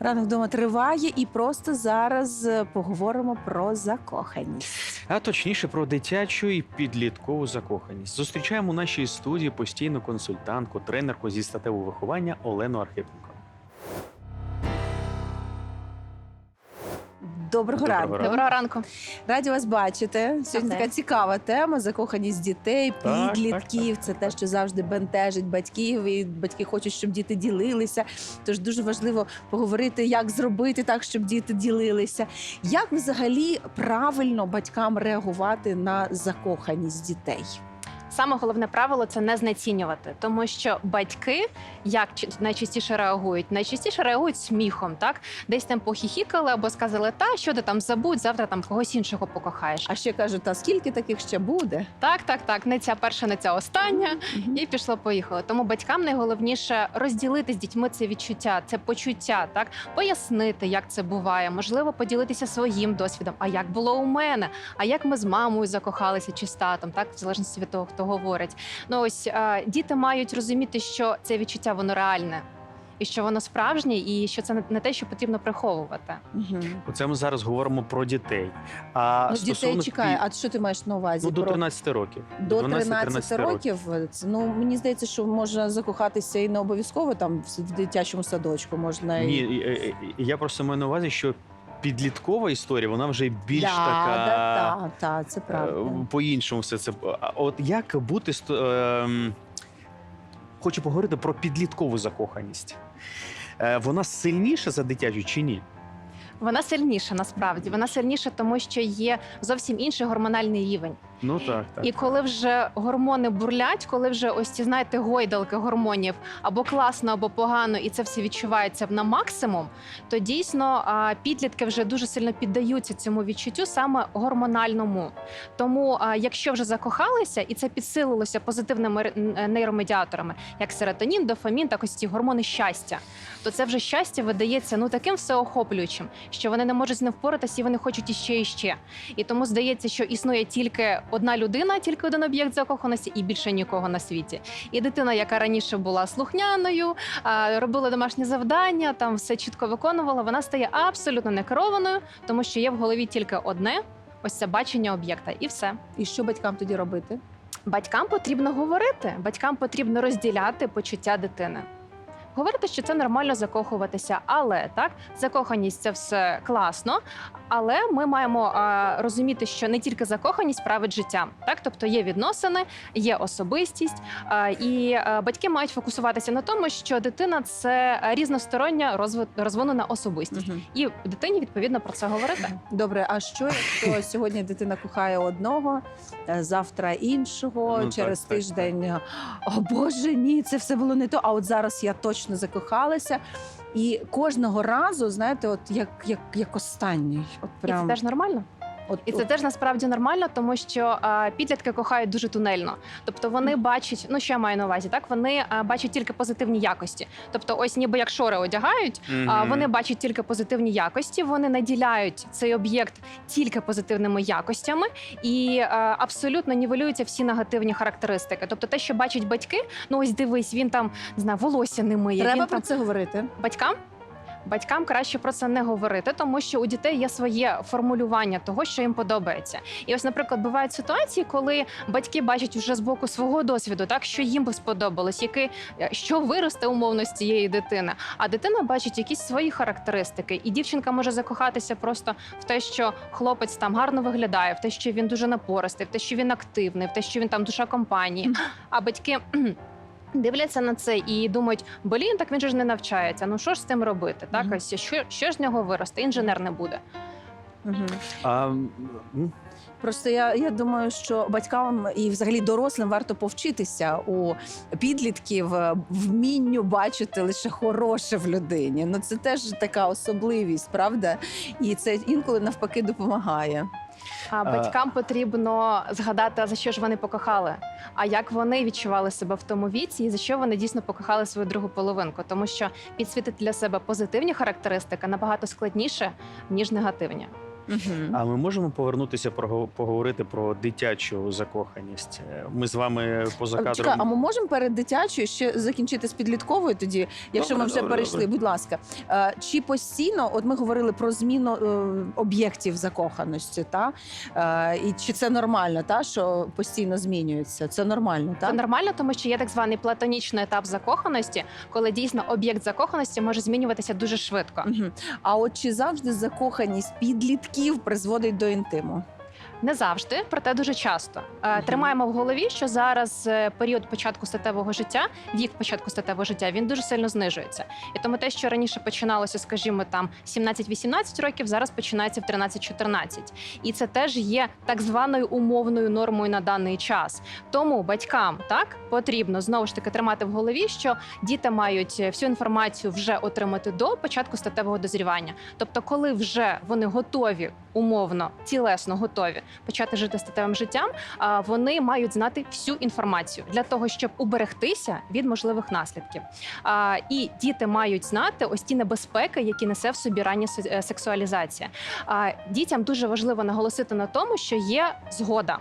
Ранок вдома триває, і просто зараз е, поговоримо про закоханість. А точніше про дитячу і підліткову закоханість. Зустрічаємо у нашій студії постійну консультантку, тренерку зі статевого виховання Олену Архипенко. Доброго, Доброго ранку. Доброго ранку. Раді вас бачити. Сьогодні така цікава тема: закоханість дітей, Так, підлітків. так, Це те, що завжди бентежить батьків, і батьки хочуть, щоб діти ділилися. Тож дуже важливо поговорити, як зробити так, щоб діти ділилися. Як взагалі правильно батькам реагувати на закоханість дітей? Саме головне правило це не знецінювати, тому що батьки як найчастіше реагують? Найчастіше реагують сміхом, так десь там похіхікали або сказали, та що ти там забудь, завтра там когось іншого покохаєш. А ще кажуть, а скільки таких ще буде? Так, так, так, не ця перша, не ця остання. І пішло, поїхало. Тому батькам найголовніше розділити з дітьми це відчуття, це почуття, так пояснити, як це буває. Можливо, поділитися своїм досвідом. А як було у мене? А як ми з мамою закохалися чи з татом, так в залежності від того, хто говорить. Ну ось е, діти мають розуміти, що це відчуття воно реальне. І що воно справжнє, і що це не- те, що потрібно приховувати. Угу. Оце ми зараз говоримо про дітей. А Ну, дітей чекає. пі- А що ти маєш на увазі? ну, до 13 років. До 12-13 13 років. Ну мені здається, що можна закохатися і не обов'язково там в дитячому садочку. Можна і- я просто маю на увазі, що підліткова історія, вона вже більш да, така. да, да, та, це правда. Е, По-іншому все це. А От як бути з то- ем, хочу поговорити про підліткову закоханість. Е, Вона сильніша за дитячу чи ні? Вона сильніша насправді. Вона сильніша, тому що є зовсім інший гормональний рівень. Ну так, так. І коли вже гормони бурлять, коли вже ось ці знаєте гойдалки гормонів або класно, або погано, і це все відчувається на максимум, то дійсно підлітки вже дуже сильно піддаються цьому відчуттю саме гормональному. Тому, якщо вже закохалися, і це підсилилося позитивними е, нейромедіаторами, як серотонін, дофамін, так ось ці гормони щастя, то це вже щастя видається ну таким всеохоплюючим, що вони не можуть з ним впоратися, і вони хочуть іще і ще. І тому здається, що існує тільки одна людина, тільки один об'єкт закоханості, і більше нікого на світі. І дитина, яка раніше була слухняною, робила домашні завдання, там все чітко виконувала, вона стає абсолютно некерованою, тому що є в голові тільки одне. Ось це бачення об'єкта, і все. І що батькам тоді робити? Батькам потрібно говорити, батькам потрібно розділяти почуття дитини. Говорити, що це нормально закохуватися, але так, закоханість це все класно. Але ми маємо а, розуміти, що не тільки закоханість править життя, так тобто є відносини, є особистість, а, і а, батьки мають фокусуватися на тому, що дитина це різностороння розви- розвинена особистість, і дитині відповідно про це говорити. Добре, а що якщо сьогодні дитина кохає одного, е, завтра іншого, Ну, через так, тиждень е, о Боже, ні, це все було не то. А от зараз я точно закохалася. І кожного разу, знаєте, от як, як, як останній. От І це теж нормально. От, І це от, теж насправді нормально, тому що а, підлітки кохають дуже тунельно. Тобто вони бачать, ну що я маю на увазі, так вони а, бачать тільки позитивні якості. Тобто, ось ніби як шори одягають, а вони бачать тільки позитивні якості. Вони наділяють цей об'єкт тільки позитивними якостями і а, абсолютно нівелюються всі негативні характеристики. Тобто, те, що бачать батьки, ну ось дивись, він там не знаю, волосся не миє. треба він про там це говорити. батькам. Батькам краще про це не говорити, тому що у дітей є своє формулювання того, що їм подобається. І ось, наприклад, бувають ситуації, коли батьки бачать вже з боку свого досвіду, так що їм би сподобалось, який що виросте умовно з цієї дитини. А дитина бачить якісь свої характеристики, і дівчинка може закохатися просто в те, що хлопець там гарно виглядає, в те, що він дуже напористий, в те, що він активний, в те, що він там душа компанії. А батьки. Дивляться на це і думають, блін, так він же ж не навчається. Ну що ж з тим робити? Так, Мгм. ось що, що ж з нього виросте? Інженер не буде. Угу. А, Просто я, я думаю, що батькам і взагалі дорослим варто повчитися у підлітків е, вмінню бачити лише хороше в людині. Ну це теж така особливість, правда? І це інколи навпаки допомагає. А батькам потрібно згадати, за що ж вони покохали, а як вони відчували себе в тому віці, і за що вони дійсно покохали свою другу половинку. Тому що підсвітити для себе позитивні характеристики набагато складніше ніж негативні. А ми можемо повернутися про поговорити про дитячу закоханість. Е, Ми з вами поза А, кадром. Чекай, а ми можемо перед дитячою ще закінчити з підлітковою тоді, якщо Добре, ми вже добре, перейшли, добре. будь ласка. Е, Чи постійно, от ми говорили про зміну е, об'єктів закоханості, та? І чи це нормально, та? що постійно змінюється? Це нормально, Це нормально, тому що є так званий платонічний етап закоханості, коли дійсно об'єкт закоханості може змінюватися дуже швидко. А от чи завжди закоханість підлітків призводить до інтиму? Не завжди, проте дуже часто. Мгм. Тримаємо в голові, що зараз е, період початку статевого життя, вік початку статевого життя, він дуже сильно знижується. І тому те, що раніше починалося, скажімо, там 17-18 років, зараз починається в 13-14. І це теж є так званою умовною нормою на даний час. Тому батькам так потрібно знову ж таки тримати в голові, що діти мають е, всю інформацію вже отримати до початку статевого дозрівання. Тобто, коли вже вони готові, умовно, тілесно готові почати жити статевим життям, вони мають знати всю інформацію для того, щоб уберегтися від можливих наслідків. І діти мають знати ось ті небезпеки, які несе в собі рання е, сексуалізація. Дітям дуже важливо наголосити на тому, що є згода.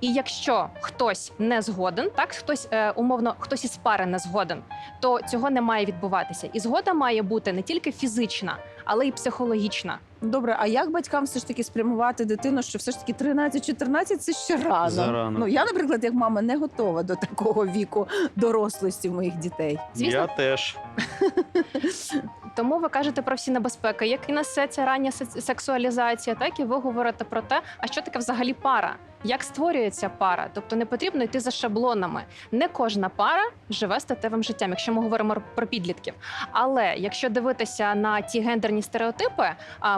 І якщо хтось не згоден, так хтось е, умовно, хтось із пари не згоден, то цього не має відбуватися. І згода має бути не тільки фізична, але й психологічна. Добре, а як батькам все ж таки спрямувати дитину, що все ж таки 13-14 це ще рано. Зарано. Ну я, наприклад, як мама не готова до такого віку дорослості в моїх дітей. Звісно, Я теж. Тому ви кажете про всі небезпеки, як несе ця рання се- сексуалізація, так і ви говорите про те, а що таке взагалі пара. Як створюється пара? Тобто не потрібно йти за шаблонами. Не кожна пара живе статевим життям, якщо ми говоримо про підлітків. Але якщо дивитися на ті гендерні стереотипи,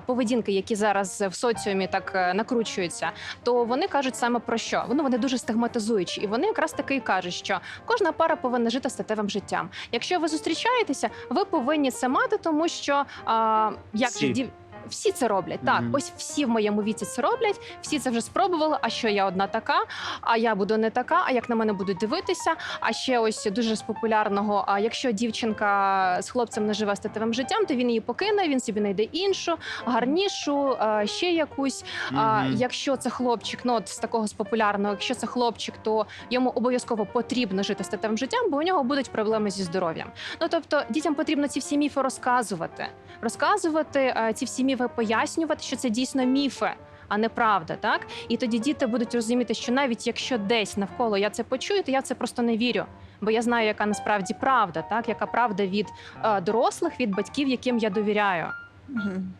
поведінки, які зараз в соціумі так е, накручуються, то вони кажуть саме про що? Вони вони дуже стигматизуючі, і вони якраз таки і кажуть, що кожна пара повинна жити статевим життям. Якщо ви зустрічаєтеся, ви повинні це мати, тому що а, як же дів. Всі це роблять. Так, Мгм. ось всі в моєму віці це роблять, всі це вже спробували. А що я одна така? А я буду не така. А як на мене будуть дивитися? А ще ось дуже з популярного. А якщо дівчинка з хлопцем не живе статевим життям, то він її покине, він собі знайде іншу, гарнішу, а, ще якусь. А Мгм. якщо це хлопчик, ну от з такого з популярного, якщо це хлопчик, то йому обов'язково потрібно жити статевим життям, бо у нього будуть проблеми зі здоров'ям. Ну тобто дітям потрібно ці всі міфи розказувати, розказувати е, ці всі міфи, пояснювати, що це дійсно міфи. А не правда, так і тоді діти будуть розуміти, що навіть якщо десь навколо я це почую, то я це просто не вірю, бо я знаю, яка насправді правда, так яка правда від е, дорослих, від батьків, яким я довіряю. Мгм.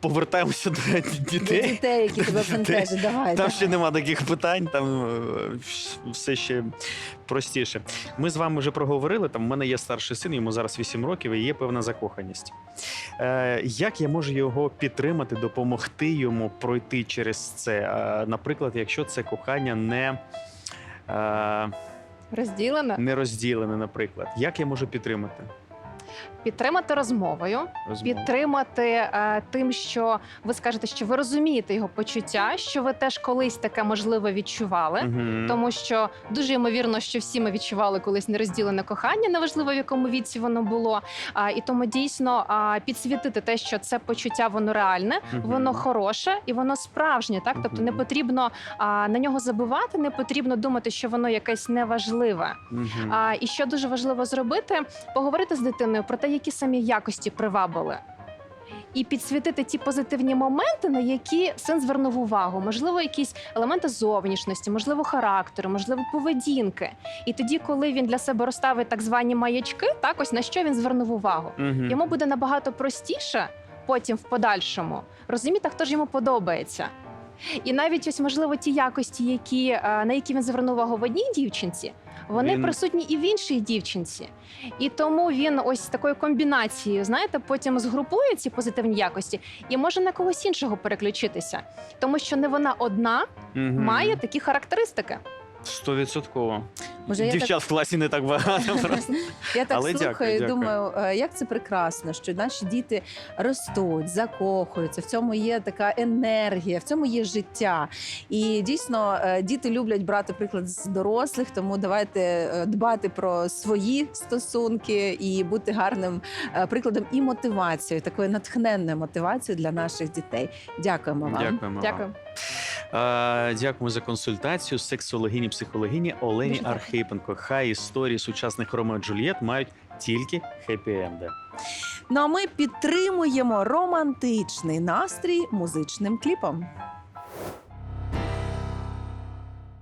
Повертаємося до До дітей. дітей, які тебе Дітей. бентежать. Давай. Там давай. ще нема таких питань, там е, все ще простіше. Ми з вами вже проговорили. Там в мене є старший син, йому зараз 8 років, і є певна закоханість. Е, як я можу його підтримати, допомогти йому пройти через це? Е, наприклад, якщо це кохання не, е, не розділене, наприклад, як я можу підтримати? Підтримати розмовою. Розмову? підтримати е, тим, що ви скажете, що ви розумієте його почуття, що ви теж колись таке можливо відчували. Мгм. Тому що дуже ймовірно, що всі ми відчували колись нерозділене кохання, неважливо в якому віці воно було. А, і тому дійсно а, підсвітити те, що це почуття воно реальне, Мгм. воно хороше і воно справжнє. Так, тобто не Мгм. потрібно а, на нього забивати, не потрібно думати, що воно якесь неважливе. Мгм. А, і що дуже важливо зробити, поговорити з дитиною про те, які самі якості привабили. І підсвітити ті позитивні моменти, на які син звернув увагу, можливо, якісь елементи зовнішності, можливо, характеру, можливо, поведінки. І тоді, коли він для себе розставить так звані маячки, так ось на що він звернув увагу. Мгм. Йому буде набагато простіше потім в подальшому розуміти, хто ж йому подобається. І навіть ось можливо ті якості, які е, на які він звернув увагу в одній дівчинці, вони Він- присутні і в іншій дівчинці. І тому він ось такою комбінацією, знаєте, потім згрупує ці позитивні якості і може на когось іншого переключитися, тому що не вона одна угу. має такі характеристики. Стовідсотково. Може, я Дівчат в класі не так багато. Просто. Я так Але слухаю дякую, і дякую. думаю, е, як це прекрасно, що наші діти ростуть, закохуються. В цьому є така енергія, в цьому є життя. І дійсно е, діти люблять брати приклад з дорослих, тому давайте е, дбати про свої стосунки і бути гарним е, прикладом і мотивацією, такою натхненною мотивацією для наших дітей. Дякуємо вам. Дякуємо. вам. Дякую. Дякуємо за консультацію сексологині, психологині Олені Архипенко. Хай історії сучасних Ромео і Джульєт мають тільки хеппі-енди. Ну а ми підтримуємо романтичний настрій музичним кліпом.